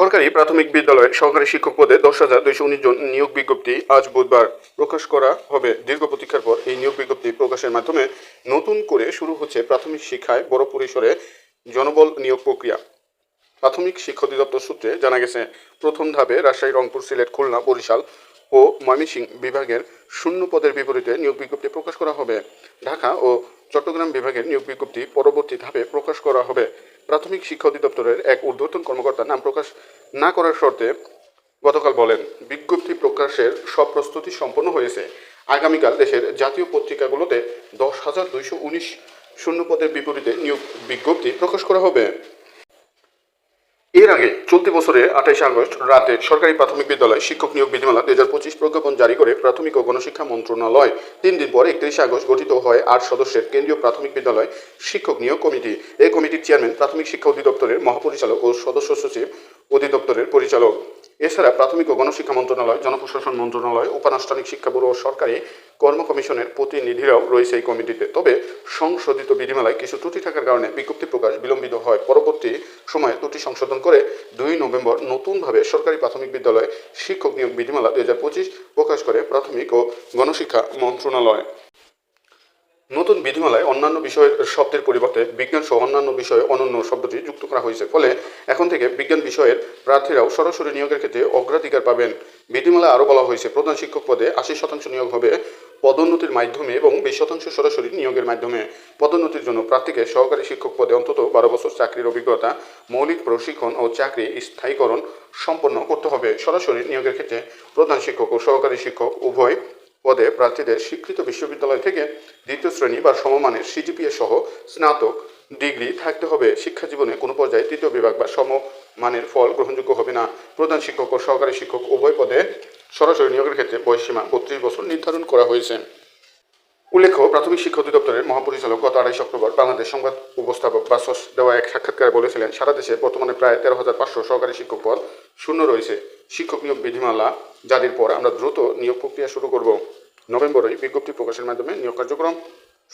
সরকারি প্রাথমিক বিদ্যালয়ে সহকারী শিক্ষক পদে দশ হাজার দুইশো উনিশ জন নিয়োগ বিজ্ঞপ্তি আজ বুধবার প্রকাশ করা হবে। দীর্ঘ প্রতীক্ষার পর এই নিয়োগ বিজ্ঞপ্তি প্রকাশের মাধ্যমে নতুন করে শুরু হচ্ছে প্রাথমিক শিক্ষায় বড় পরিসরে জনবল নিয়োগ প্রক্রিয়া। প্রাথমিক শিক্ষা অধিদপ্তর সূত্রে জানা গেছে, প্রথম ধাপে রাজশাহী, রংপুর, সিলেট, খুলনা, বরিশাল ও ময়মনসিংহ বিভাগের শূন্য পদের বিপরীতে নিয়োগ বিজ্ঞপ্তি প্রকাশ করা হবে। ঢাকা ও চট্টগ্রাম বিভাগের নিয়োগ বিজ্ঞপ্তি পরবর্তী ধাপে প্রকাশ করা হবে। প্রাথমিক শিক্ষা অধিদপ্তরের এক ঊর্ধ্বতন কর্মকর্তা নাম প্রকাশ না করার শর্তে গতকাল বলেন, বিজ্ঞপ্তি প্রকাশের সব প্রস্তুতি সম্পন্ন হয়েছে। আগামীকাল দেশের জাতীয় পত্রিকাগুলোতে দশ হাজার দুইশো উনিশ শূন্য পদের বিপরীতে নিয়োগ বিজ্ঞপ্তি প্রকাশ করা হবে। এর আগে চলতি বছরে আঠাইশে আগস্ট রাতে সরকারি প্রাথমিক বিদ্যালয় শিক্ষক নিয়োগ বিধিমালা দু হাজার পঁচিশ প্রজ্ঞাপন জারি করে প্রাথমিক ও গণশিক্ষা মন্ত্রণালয়। তিন দিন পর একত্রিশে আগস্ট গঠিত হয় আট সদস্যের কেন্দ্রীয় প্রাথমিক বিদ্যালয় শিক্ষক নিয়োগ কমিটি। এই কমিটির চেয়ারম্যান প্রাথমিক শিক্ষা অধিদপ্তরের মহাপরিচালক ও সদস্য সচিব অধিদপ্তরের পরিচালক। এছাড়া প্রাথমিক ও গণশিক্ষা মন্ত্রণালয়, জনপ্রশাসন মন্ত্রণালয়, উপানুষ্ঠানিক শিক্ষা ব্যুরো ও সরকারি কর্ম কমিশনের প্রতিনিধিরাও রয়েছে এই কমিটিতে। তবে সংশোধিত বিধিমালায় কিছু ত্রুটি থাকার কারণে বিজ্ঞপ্তি প্রকাশ বিলম্বিত হয়। পরবর্তী সময়ে ত্রুটি সংশোধন করে দুই নভেম্বর নতুনভাবে সরকারি প্রাথমিক বিদ্যালয় শিক্ষক নিয়োগ বিধিমালা দুই হাজার পঁচিশ প্রকাশ করে প্রাথমিক ও গণশিক্ষা মন্ত্রণালয়। নতুন বিধিমালায় অন্যান্য বিষয়ের শব্দের পরিবর্তে বিজ্ঞান সহ অন্যান্য বিষয়ে অনন্য শব্দটি যুক্ত করা হয়েছে। ফলে এখন থেকে বিজ্ঞান বিষয়ের প্রার্থীরাও সরাসরি নিয়োগের ক্ষেত্রে অগ্রাধিকার পাবেন। বিধিমালায় আরও বলা হয়েছে, প্রধান শিক্ষক পদে আশি শতাংশ নিয়োগ হবে পদোন্নতির মাধ্যমে এবং বিশ শতাংশ সরাসরি নিয়োগের মাধ্যমে। পদোন্নতির জন্য প্রার্থীকে সহকারী শিক্ষক পদে অন্তত বারো বছর চাকরির অভিজ্ঞতা, মৌলিক প্রশিক্ষণ ও চাকরি স্থায়ীকরণ সম্পন্ন করতে হবে। সরাসরি নিয়োগের ক্ষেত্রে প্রধান শিক্ষক ও সহকারী শিক্ষক উভয় পদে প্রার্থীদের স্বীকৃত বিশ্ববিদ্যালয় থেকে দ্বিতীয় শ্রেণি বা সমমানের সিজিপিএ সহ স্নাতক ডিগ্রি থাকতে হবে। শিক্ষা জীবনে কোনো পর্যায়ে তৃতীয় বিভাগ বা সমমানের ফল গ্রহণযোগ্য হবে না। প্রধান শিক্ষক ও সহকারী শিক্ষক উভয় পদে সরাসরি নিয়োগের ক্ষেত্রে বয়সীমা বত্রিশ বছর নির্ধারণ করা হয়েছে। উল্লেখ্য, প্রাথমিক শিক্ষা অধিদপ্তরের মহাপরিচালক গত আড়াইশ অক্টোবর বাংলাদেশ সংবাদ উপস্থাপক বাসস দেওয়া এক সাক্ষাৎকারে বলেছিলেন, সারা দেশে বর্তমানে প্রায় তেরো হাজার পাঁচশো সহকারী শিক্ষক পদ শূন্য রয়েছে। শিক্ষক নিয়োগ বিধিমালা জারির পর আমরা দ্রুত নিয়োগ প্রক্রিয়া শুরু করব। নভেম্বরেই বিজ্ঞপ্তি প্রকাশের মাধ্যমে নিয়োগ কার্যক্রম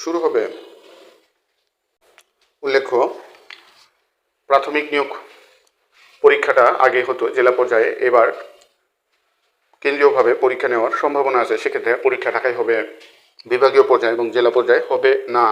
শুরু হবে। উল্লেখ্য, প্রাথমিক নিয়োগ পরীক্ষাটা আগে হতো জেলা পর্যায়ে, এবার কেন্দ্রীয়ভাবে পরীক্ষা নেওয়ার সম্ভাবনা আছে, সেক্ষেত্রে পরীক্ষা ঢাকায় হবে। বিভাগীয় পর্যায়ে এবং জেলা পর্যায়ে হবে না?